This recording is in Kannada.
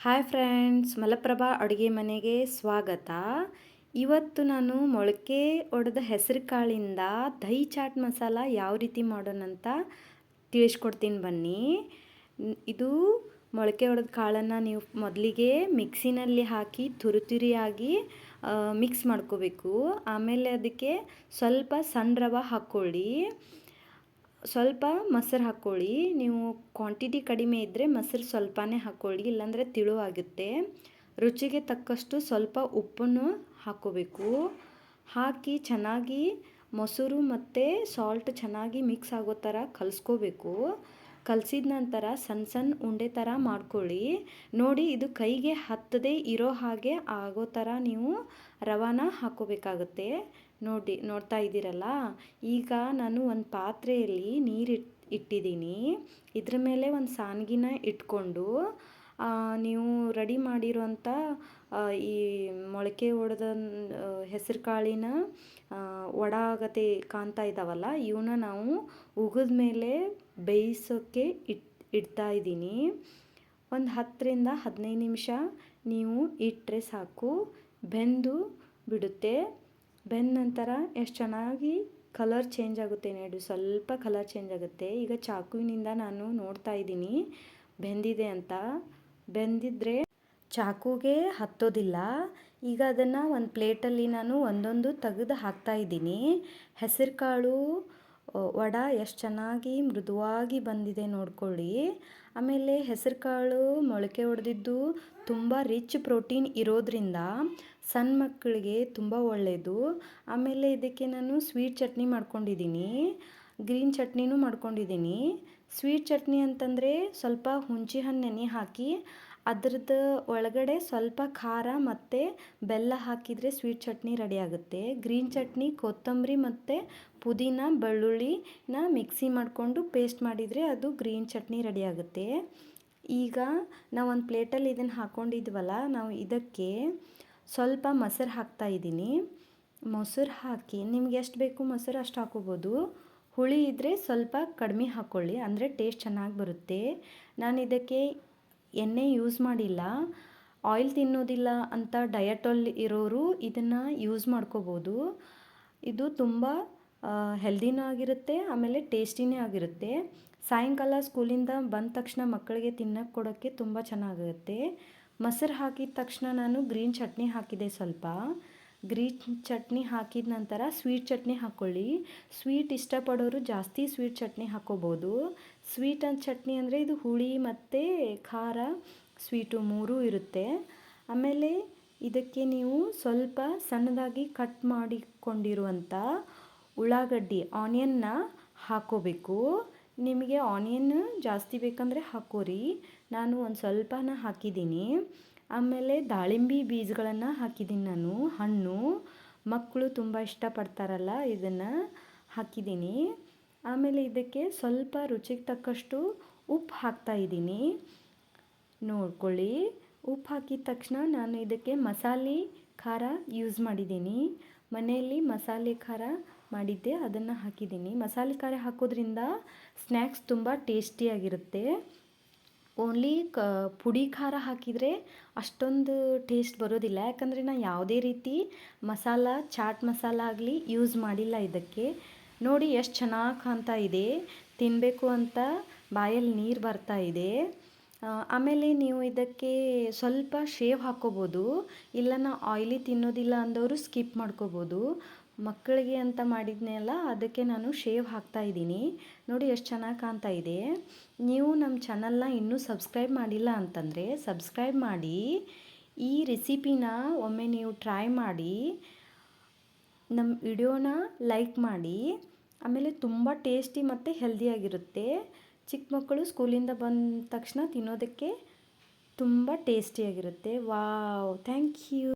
ಹಾಯ್ ಫ್ರೆಂಡ್ಸ್, ಮಲಪ್ರಭಾ ಅಡುಗೆ ಮನೆಗೆ ಸ್ವಾಗತ. ಇವತ್ತು ನಾನು ಮೊಳಕೆ ಒಡೆದ ಹೆಸರು ಕಾಳಿಂದ ದಹಿ ಚಾಟ್ ಮಸಾಲ ಯಾವ ರೀತಿ ಮಾಡೋಣಂತ ತಿಳಿಸ್ಕೊಡ್ತೀನಿ ಬನ್ನಿ. ಇದು ಮೊಳಕೆ ಒಡೆದ ಕಾಳನ್ನು ನೀವು ಮೊದಲಿಗೆ ಮಿಕ್ಸಿನಲ್ಲಿ ಹಾಕಿ ತುರುತುರಿಯಾಗಿ ಮಿಕ್ಸ್ ಮಾಡ್ಕೋಬೇಕು. ಆಮೇಲೆ ಅದಕ್ಕೆ ಸ್ವಲ್ಪ ಸಣ್ಣ ರವೆ ಹಾಕ್ಕೊಳ್ಳಿ. ಸ್ವಲ್ಪ ಮೊಸರು ಹಾಕ್ಕೊಳ್ಳಿ. ನೀವು ಕ್ವಾಂಟಿಟಿ ಕಡಿಮೆ ಇದ್ದರೆ ಮೊಸರು ಸ್ವಲ್ಪನೇ ಹಾಕ್ಕೊಳ್ಳಿ, ಇಲ್ಲಾಂದರೆ ಆಗುತ್ತೆ ರುಚಿಗೆ ತಕ್ಕಷ್ಟು ಸ್ವಲ್ಪ ಉಪ್ಪನ್ನು ಹಾಕ್ಕೋಬೇಕು. ಹಾಕಿ ಚೆನ್ನಾಗಿ ಮೊಸರು ಮತ್ತು ಸಾಲ್ಟ್ ಚೆನ್ನಾಗಿ ಮಿಕ್ಸ್ ಆಗೋ ಥರ ಕಲಿಸ್ಕೋಬೇಕು. ಕಲಸಿದ ನಂತರ ಸಣ್ಣ ಸಣ್ಣ ಉಂಡೆ ಥರ ಮಾಡ್ಕೊಳ್ಳಿ. ನೋಡಿ, ಇದು ಕೈಗೆ ಹತ್ತದೇ ಇರೋ ಹಾಗೆ ಆಗೋ ಥರ ನೀವು ರವಾನ ಹಾಕ್ಕೋಬೇಕಾಗುತ್ತೆ. ನೋಡಿ, ನೋಡ್ತಾ ಇದ್ದೀರಲ್ಲ? ಈಗ ನಾನು ಒಂದು ಪಾತ್ರೆಯಲ್ಲಿ ನೀರು ಇಟ್ಟಿದ್ದೀನಿ. ಇದ್ರ ಮೇಲೆ ಒಂದು ಸಾನ್ಗಿನ ಇಟ್ಕೊಂಡು ನೀವು ರೆಡಿ ಮಾಡಿರುವಂಥ ಈ ಮೊಳಕೆ ಒಡೆದ ಹೆಸರು ಕಾಳಿನ ಆಗತೆ ಕಾಣ್ತಾ ಇದ್ದಾವಲ್ಲ ಇವನ್ನ ನಾವು ಉಗಿದ ಮೇಲೆ ಬೇಯಿಸೋಕ್ಕೆ ಇಟ್, ಇಡ್ತಾ ಇದ್ದೀನಿ. ಒಂದು ಹತ್ತರಿಂದ ಹದಿನೈದು ನಿಮಿಷ ನೀವು ಇಟ್ಟರೆ ಸಾಕು. ಬೆಂದು ಬಿಡುತ್ತೆ. ಬೆಂದ ನಂತರ ಎಷ್ಟು ಚೆನ್ನಾಗಿ ಕಲರ್ ಚೇಂಜ್ ಆಗುತ್ತೆ ನೋಡಿ. ಸ್ವಲ್ಪ ಕಲರ್ ಚೇಂಜ್ ಆಗುತ್ತೆ. ಈಗ ಚಾಕುವಿನಿಂದ ನಾನು ನೋಡ್ತಾ ಇದ್ದೀನಿ. ಬೆಂದಿದೆ ಅಂತ. ಬೆಂದಿದ್ರೆ ಚಾಕುಗೆ ಹತ್ತೋದಿಲ್ಲ. ಈಗ ಅದನ್ನು ಒಂದು ಪ್ಲೇಟಲ್ಲಿ ನಾನು ಒಂದೊಂದು ತೆಗೆದು ಹಾಕ್ತಾ ಇದ್ದೀನಿ. ಹೆಸರು ಕಾಳು ವಡ ಎಷ್ಟು ಚೆನ್ನಾಗಿ ಮೃದುವಾಗಿ ಬಂದಿದೆ ನೋಡ್ಕೊಳ್ಳಿ. ಆಮೇಲೆ ಹೆಸರು ಕಾಳು ಮೊಳಕೆ ಹೊಡೆದಿದ್ದು ತುಂಬ ರಿಚ್ ಪ್ರೋಟೀನ್ ಇರೋದ್ರಿಂದ ಸಣ್ಣ ಮಕ್ಕಳಿಗೆ ತುಂಬ ಒಳ್ಳೆಯದು ಆಮೇಲೆ ಇದಕ್ಕೆ ನಾನು ಸ್ವೀಟ್ ಚಟ್ನಿ ಮಾಡ್ಕೊಂಡಿದ್ದೀನಿ. ಗ್ರೀನ್ ಚಟ್ನಿನೂ ಮಾಡ್ಕೊಂಡಿದ್ದೀನಿ. ಸ್ವೀಟ್ ಚಟ್ನಿ ಅಂತಂದರೆ ಸ್ವಲ್ಪ ಹುಣಸೆ ಹಣ್ಣು ನೆನೆ ಹಾಕಿ ಅದ್ರದ್ದು ಒಳಗಡೆ ಸ್ವಲ್ಪ ಖಾರ ಮತ್ತು ಬೆಲ್ಲ ಹಾಕಿದರೆ ಸ್ವೀಟ್ ಚಟ್ನಿ ರೆಡಿ ಆಗುತ್ತೆ. ಗ್ರೀನ್ ಚಟ್ನಿ, ಕೊತ್ತಂಬರಿ ಮತ್ತು ಪುದೀನ, ಬೆಳ್ಳುಳ್ಳಿನ ಮಿಕ್ಸಿ ಮಾಡಿಕೊಂಡು ಪೇಸ್ಟ್ ಮಾಡಿದರೆ ಅದು ಗ್ರೀನ್ ಚಟ್ನಿ ರೆಡಿ ಆಗುತ್ತೆ. ಈಗ ನಾವು ಒಂದು ಪ್ಲೇಟಲ್ಲಿ ಇದನ್ನು ಹಾಕ್ಕೊಂಡಿದ್ವಲ್ಲ ನಾವು ಇದಕ್ಕೆ ಸ್ವಲ್ಪ ಮೊಸರು ಹಾಕ್ತಾ ಇದ್ದೀನಿ. ಮೊಸರು ಹಾಕಿ ನಿಮ್ಗೆ ಎಷ್ಟು ಬೇಕು ಮೊಸರು ಅಷ್ಟು ಹಾಕೋಬೋದು. ಹುಳಿ ಇದ್ದರೆ ಸ್ವಲ್ಪ ಕಡಿಮೆ ಹಾಕ್ಕೊಳ್ಳಿ ಅಂದರೆ ಟೇಸ್ಟ್ ಚೆನ್ನಾಗಿ ಬರುತ್ತೆ. ನಾನು ಇದಕ್ಕೆ ಎಣ್ಣೆ ಯೂಸ್ ಮಾಡಿಲ್ಲ. ಆಯಿಲ್ ತಿನ್ನೋದಿಲ್ಲ ಅಂತ ಡಯಟಲ್ಲಿ ಇರೋರು ಇದನ್ನು ಯೂಸ್ ಮಾಡ್ಕೋಬೋದು. ಇದು ತುಂಬ ಹೆಲ್ದಿನೂ ಆಗಿರುತ್ತೆ, ಆಮೇಲೆ ಟೇಸ್ಟಿನೇ ಆಗಿರುತ್ತೆ. ಸಾಯಂಕಾಲ ಸ್ಕೂಲಿಂದ ಬಂದ ತಕ್ಷಣ ಮಕ್ಕಳಿಗೆ ತಿನ್ನಕ್ಕೆ ಕೊಡೋಕ್ಕೆ ತುಂಬ ಚೆನ್ನಾಗಿರುತ್ತೆ. ಮೊಸರು ಹಾಕಿದ ತಕ್ಷಣ ನಾನು ಗ್ರೀನ್ ಚಟ್ನಿ ಹಾಕಿದೆ ಸ್ವಲ್ಪ. ಗ್ರೀನ್ ಚಟ್ನಿ ಹಾಕಿದ ನಂತರ ಸ್ವೀಟ್ ಚಟ್ನಿ ಹಾಕ್ಕೊಳ್ಳಿ ಸ್ವೀಟ್ ಇಷ್ಟಪಡೋರು ಜಾಸ್ತಿ ಸ್ವೀಟ್ ಚಟ್ನಿ ಹಾಕ್ಕೋಬೋದು ಸ್ವೀಟ್ ಚಟ್ನಿ ಅಂದರೆ ಇದು ಹುಳಿ ಮತ್ತು ಖಾರ ಸ್ವೀಟು ಮೂರೂ ಇರುತ್ತೆ. ಆಮೇಲೆ ಇದಕ್ಕೆ ನೀವು ಸ್ವಲ್ಪ ಸಣ್ಣದಾಗಿ ಕಟ್ ಮಾಡಿಕೊಂಡಿರುವಂಥ ಉಳ್ಳಾಗಡ್ಡಿ, ಆನಿಯನ್ನ ಹಾಕ್ಕೋಬೇಕು ನಿಮಗೆ ಆನಿಯನ್ ಜಾಸ್ತಿ ಬೇಕಂದರೆ ಹಾಕೋರಿ. ನಾನು ಒಂದು ಸ್ವಲ್ಪನ ಹಾಕಿದ್ದೀನಿ. ಆಮೇಲೆ ದಾಳಿಂಬೆ ಬೀಜಗಳನ್ನು ಹಾಕಿದ್ದೀನಿ ನಾನು, ಹಣ್ಣು. ಮಕ್ಕಳು ತುಂಬ ಇಷ್ಟಪಡ್ತಾರಲ್ಲ, ಇದನ್ನು ಹಾಕಿದ್ದೀನಿ. ಆಮೇಲೆ ಇದಕ್ಕೆ ಸ್ವಲ್ಪ ರುಚಿಗೆ ತಕ್ಕಷ್ಟು ಉಪ್ಪು ಹಾಕ್ತಾ ಇದ್ದೀನಿ. ನೋಡ್ಕೊಳ್ಳಿ. ಉಪ್ಪು ಹಾಕಿದ ತಕ್ಷಣ ನಾನು ಇದಕ್ಕೆ ಮಸಾಲೆ, ಖಾರ ಯೂಸ್ ಮಾಡಿದ್ದೀನಿ. ಮನೆಯಲ್ಲಿ ಮಸಾಲೆ ಖಾರ ಮಾಡಿದ್ದೆ, ಅದನ್ನು ಹಾಕಿದ್ದೀನಿ. ಮಸಾಲೆ ಖಾರ ಹಾಕೋದ್ರಿಂದ ಸ್ನ್ಯಾಕ್ಸ್ ತುಂಬ ಟೇಸ್ಟಿಯಾಗಿರುತ್ತೆ. ಓನ್ಲಿ ಕ, ಪುಡಿ ಖಾರ ಹಾಕಿದರೆ ಅಷ್ಟೊಂದು ಟೇಸ್ಟ್ ಬರೋದಿಲ್ಲ. ಯಾಕಂದರೆ ನಾನು ಯಾವುದೇ ರೀತಿ ಮಸಾಲ, ಚಾಟ್ ಮಸಾಲ ಆಗಲಿ ಯೂಸ್ ಮಾಡಿಲ್ಲ ಇದಕ್ಕೆ. ನೋಡಿ ಎಷ್ಟು ಚೆನ್ನಾಗಿ ಕಾಣ್ತಾ ಇದೆ. ತಿನ್ನಬೇಕು ಅಂತ ಬಾಯಲ್ಲಿ ನೀರು ಬರ್ತಾ ಇದೆ. ಆಮೇಲೆ ನೀವು ಇದಕ್ಕೆ ಸ್ವಲ್ಪ ಶೇವ್ ಹಾಕ್ಕೋಬೋದು ಇಲ್ಲ ನಾ ಆಯ್ಲಿ ತಿನ್ನೋದಿಲ್ಲ ಅಂದವರು ಸ್ಕಿಪ್ ಮಾಡ್ಕೋಬೋದು. ಮಕ್ಕಳಿಗೆ ಅಂತ ಮಾಡಿದ್ನಲ್ಲ ಅದಕ್ಕೆ ನಾನು ಶೇವ್ ಹಾಕ್ತಾ ಇದ್ದೀನಿ. ನೋಡಿ ಎಷ್ಟು ಚೆನ್ನಾಗಿ ಕಾಣ್ತಾ ಇದೆ. ನೀವು ನಮ್ಮ ಚಾನಲ್ನ ಇನ್ನೂ ಸಬ್ಸ್ಕ್ರೈಬ್ ಮಾಡಿಲ್ಲ ಅಂತಂದರೆ ಸಬ್ಸ್ಕ್ರೈಬ್ ಮಾಡಿ. ಈ ರೆಸಿಪಿನ ಒಮ್ಮೆ ನೀವು ಟ್ರೈ ಮಾಡಿ. ನಮ್ಮ ವಿಡಿಯೋನ ಲೈಕ್ ಮಾಡಿ. ಆಮೇಲೆ ತುಂಬ ಟೇಸ್ಟಿ ಮತ್ತು ಹೆಲ್ದಿಯಾಗಿರುತ್ತೆ ಚಿಕ್ಕ ಮಕ್ಕಳು ಸ್ಕೂಲಿಂದ ಬಂದ ತಕ್ಷಣ ತಿನ್ನೋದಕ್ಕೆ ತುಂಬ ಟೇಸ್ಟಿಯಾಗಿರುತ್ತೆ. Wow thank you.